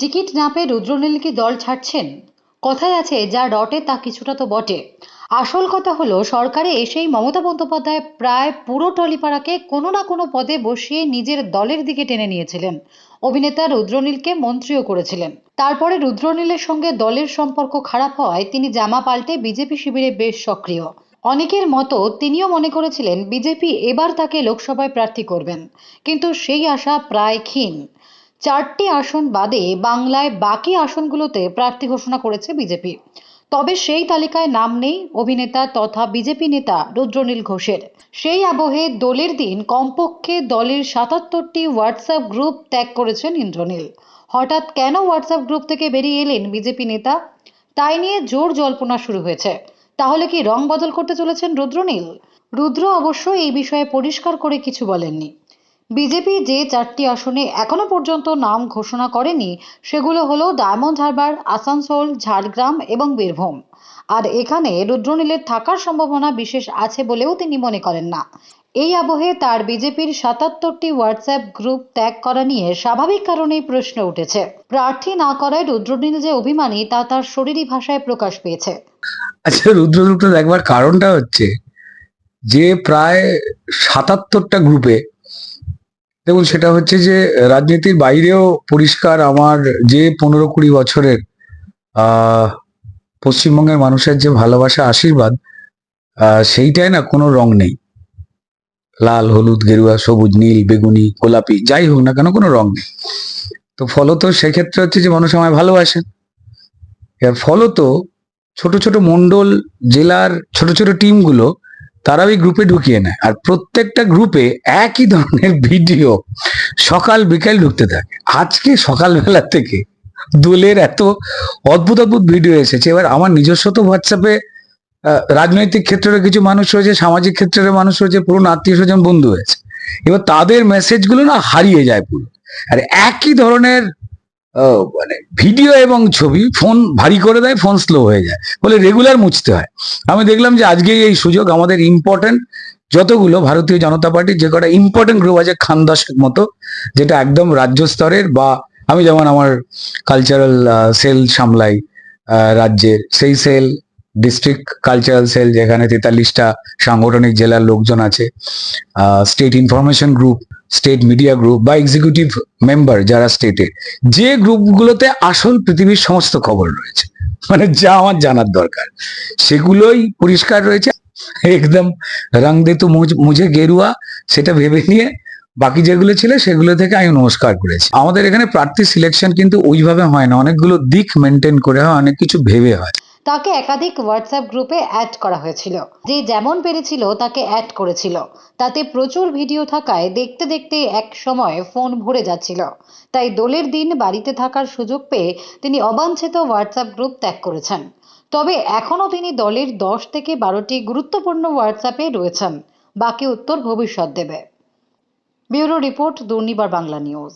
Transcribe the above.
Ticket না পেয়ে রুদ্রনীল কি দল ছাড়ছেন? কথায় আছে, যা রটে তা কিছুটা তো বটে। আসল কথা হলো, সরকারে এসেই মমতা বন্দ্যোপাধ্যায় প্রায় পুরো টলিপাড়াকে কোনো না কোনো পদে বসিয়ে নিজের দলের দিকে টেনে নিয়েছিলেন। অভিনেতা রুদ্রনীলকে মন্ত্রীও করেছিলেন। তারপরে রুদ্রনীলের সঙ্গে দলের সম্পর্ক খারাপ হওয়ায় তিনি জামা পাল্টে বিজেপি শিবিরে বেশ সক্রিয়। অনেকের মতো তিনিও মনে করেছিলেন, বিজেপি এবার তাকে লোকসভায় প্রার্থী করবেন। কিন্তু সেই আশা প্রায় ক্ষীণ। চারটি আসন বাদে বাংলায় বাকি আসনগুলোতে প্রার্থী ঘোষণা করেছে বিজেপি। তবে সেই তালিকায় নাম নেই অভিনেতা তথা বিজেপি নেতা রুদ্রনীল ঘোষের। সেই আবহে দোলের দিন কমপক্ষে দলের সাতাত্তরটি হোয়াটসঅ্যাপ গ্রুপ ত্যাগ করেছেন ইন্দ্রনীল। হঠাৎ কেন হোয়াটসঅ্যাপ গ্রুপ থেকে বেরিয়ে এলেন বিজেপি নেতা? তাই নিয়ে জোর জল্পনা শুরু হয়েছে। তাহলে কি রং বদল করতে চলেছেন রুদ্রনীল? রুদ্র অবশ্য এই বিষয়ে পরিষ্কার করে কিছু বলেননি। বিজেপি যে চারটি আসনে এখনও পর্যন্ত নাম ঘোষণা করেনি, সেগুলো হলো ডায়মন্ড হারবার, আসানসোল, ঝাড়গ্রাম এবং বীরভূম। আর এখানে রুদ্রনীলের থাকার সম্ভাবনা বিশেষ আছে বলেও তিনি মনে করেন না। এই আবহে তার বিজেপির সাতাত্তরটি হোয়াটসঅ্যাপ গ্রুপ ত্যাগ করা নিয়ে স্বাভাবিক কারণেই প্রশ্ন উঠেছে। প্রার্থী না করায় রুদ্রনীল যে অভিমানী, তা তার শরীরী ভাষায় প্রকাশ পেয়েছে। আচ্ছা রুদ্রদূতটা দেখবার কারণটা হচ্ছে যে প্রায় সাতাত্তরটা গ্রুপে দেখুন, সেটা হচ্ছে যে, রাজনীতির বাইরেও পরিষ্কার আমার যে পনেরো কুড়ি বছরের পশ্চিমবঙ্গের মানুষের যে ভালোবাসা, আশীর্বাদ সেইটাই না কোনো রং নেই। লাল, হলুদ, গেরুয়া, সবুজ, নীল, বেগুনি, গোলাপি, যাই হোক না কেন কোনো রং নেই। তো ফলত সেক্ষেত্রে হচ্ছে যে মানুষ আমায় ভালোবাসেন এর ফলত ছোট ছোট মন্ডল জেলার ছোট ছোট টিমগুলো তারা ওই গ্রুপে ঢুকিয়ে নেয়। আর প্রত্যেকটা গ্রুপে একই ধরনের ভিডিও সকাল বিকাল ঢুকতে থাকে। আজকে সকালবেলা থেকে দোলের এত অদ্ভুত অদ্ভুত ভিডিও এসেছে। এবার আমার নিজস্ব তো হোয়াটসঅ্যাপে রাজনৈতিক ক্ষেত্রের কিছু মানুষ রয়েছে, সামাজিক ক্ষেত্রের মানুষ রয়েছে পুরো আত্মীয় স্বজন, বন্ধু হয়েছে এবার তাদের মেসেজগুলো না হারিয়ে যায় পুরো। আর একই ধরনের মানে ভিডিও এবং ছবি, ফোন ভারী করে দেয়, ফোন স্লো হয়ে যায়। বলে রেগুলার মুছতে হয়। আমি দেখলাম যে আজকেই এই সুযোগ আমাদের ইম্পর্টেন্ট যতগুলো ভারতীয় জনতা পার্টির যে কটা ইম্পর্টেন্ট গ্রুপ আছে, খান মতো, যেটা একদম রাজ্য স্তরের বা আমি যেমন আমার কালচারাল সেল সামলাই রাজ্যের, সেই সেল ডিস্ট্রিক্ট কালচারাল সেল যেখানে তেতাল্লিশটা সাংগঠনিক জেলার লোকজন আছে state information group state media group বা এক্সিকিউটিভ মেম্বার যারা স্টেটে যে গ্রুপগুলোতে আসল পৃথিবীর সমস্ত খবর রয়েছে মানে যা আমার জানার দরকার, সেগুলোই পরিষ্কার রয়েছে, একদম রং দে তো মুঝ- গেরুয়া, সেটা ভেবে নিয়ে বাকি যেগুলো ছিল সেগুলো থেকে আমি নমস্কার করেছি। আমাদের এখানে প্রার্থী সিলেকশন কিন্তু ওইভাবে হয় না, অনেকগুলো দিক মেনটেন করে হয়, অনেক কিছু ভেবে হয়। তাকে একাধিক হোয়াটসঅ্যাপ গ্রুপে অ্যাড করা হয়েছিল। যে যেমন পেরেছিল, তাকে অ্যাড করেছিল। তাতে প্রচুর ভিডিও থাকায় দেখতে দেখতে এক সময় ফোন ভরে যাচ্ছিল। তাই দোলের দিন বাড়িতে থাকার সুযোগ পেয়ে তিনি অবাঞ্ছিত হোয়াটসঅ্যাপ গ্রুপ ত্যাগ করেছেন। তবে এখনও তিনি দলের দশ থেকে বারোটি গুরুত্বপূর্ণ হোয়াটসঅ্যাপে রয়েছেন। বাকি উত্তর ভবিষ্যৎ দেবে। Bureau report Durnibar Bangla news.